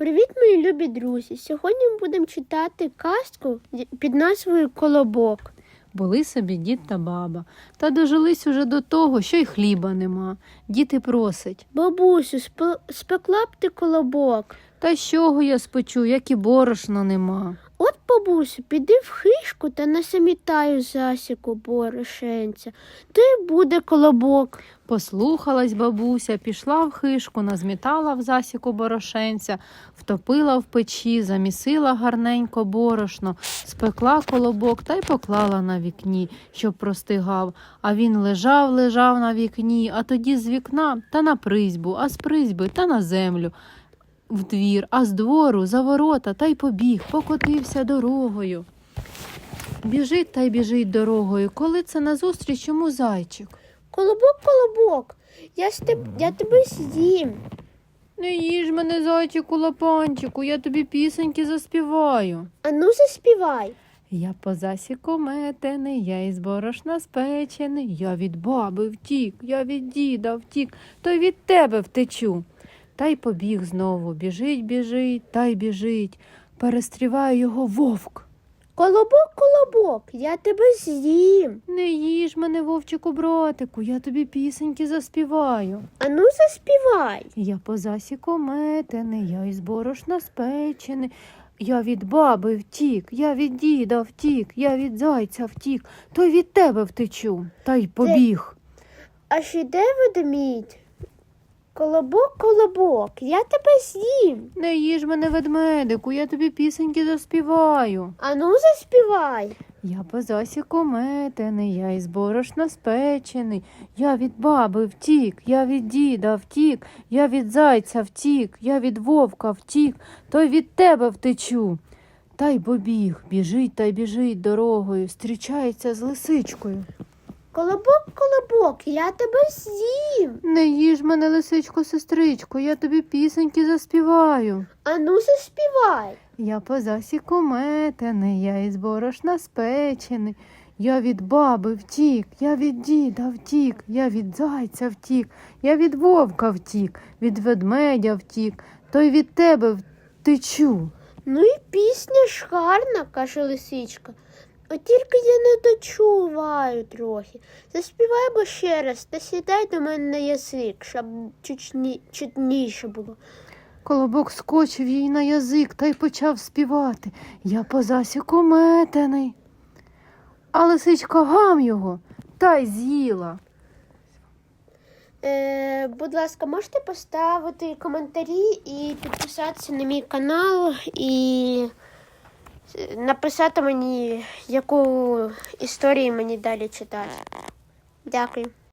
Привіт, мої любі друзі! Сьогодні ми будемо читати казку під назвою Колобок. Були собі дід та баба, та дожились уже до того, що й хліба нема. Діти просить. Бабусю, спе- спекла б ти колобок. Та з чого я спечу, як і борошна нема. Бабусю, піди в хишку та насамітаю засіку борошенця. То й буде колобок. Послухалась бабуся, пішла в хишку, назмітала в засіку борошенця, втопила в печі, замісила гарненько борошно, спекла колобок та й поклала на вікні, щоб простигав. А він лежав, лежав на вікні, а тоді з вікна та на призьбу, а з призьби та на землю. В двір, а з двору за ворота та й побіг, покотився дорогою. Біжить та й біжить дорогою. Коли це назустріч йому зайчик. Колобок, колобок, я, з теб... я тебе з'їм. Не їж мене, зайчику лапанчику, я тобі пісеньки заспіваю. Ану заспівай. Я по засіку метений, я із борошна спечений, я від баби втік, я від діда втік, то й від тебе втечу. Та й побіг знову, біжить, біжить, та й біжить. Перестріває його вовк. Колобок, колобок, я тебе з'їм. Не їж мене, вовчику, братику, я тобі пісеньки заспіваю. Ану заспівай. Я по засіку метений, я із борошна спечений. Я від баби втік, я від діда втік, я від зайця втік, то й від тебе втечу, та й побіг. Аж іде ведмідь. Колобок, колобок, я тебе з'їм. Не їж мене, ведмедику, я тобі пісеньки заспіваю. Ану заспівай. Я по засіку метений, я із борошна спечений, я від баби втік, я від діда втік, я від зайця втік, я від вовка втік, то й від тебе втечу. Та й побіг, біжить та й біжить дорогою, зустрічається з лисичкою. Колобок, колобок, я тебе з'їм. Не їж мене, лисичко, сестричко, я тобі пісеньки заспіваю. Ану заспівай. Я по засіку метений, я із борошна спечений. Я від баби втік, я від діда втік, я від зайця втік, я від вовка втік, від ведмедя втік, то й від тебе втечу. Ну і пісня ж гарна, каже лисичка. От тільки я не дочуваю трохи. Заспівай бо ще раз та сідай до мене на язик, щоб чутні... чутніше було. Колобок скочив їй на язик та й почав співати. Я по засіку метений. А лисичка гам його та й з'їла. Е, будь ласка, можете поставити коментарі і підписатися на мій канал і написати мені, яку історію мені далі читати. Дякую.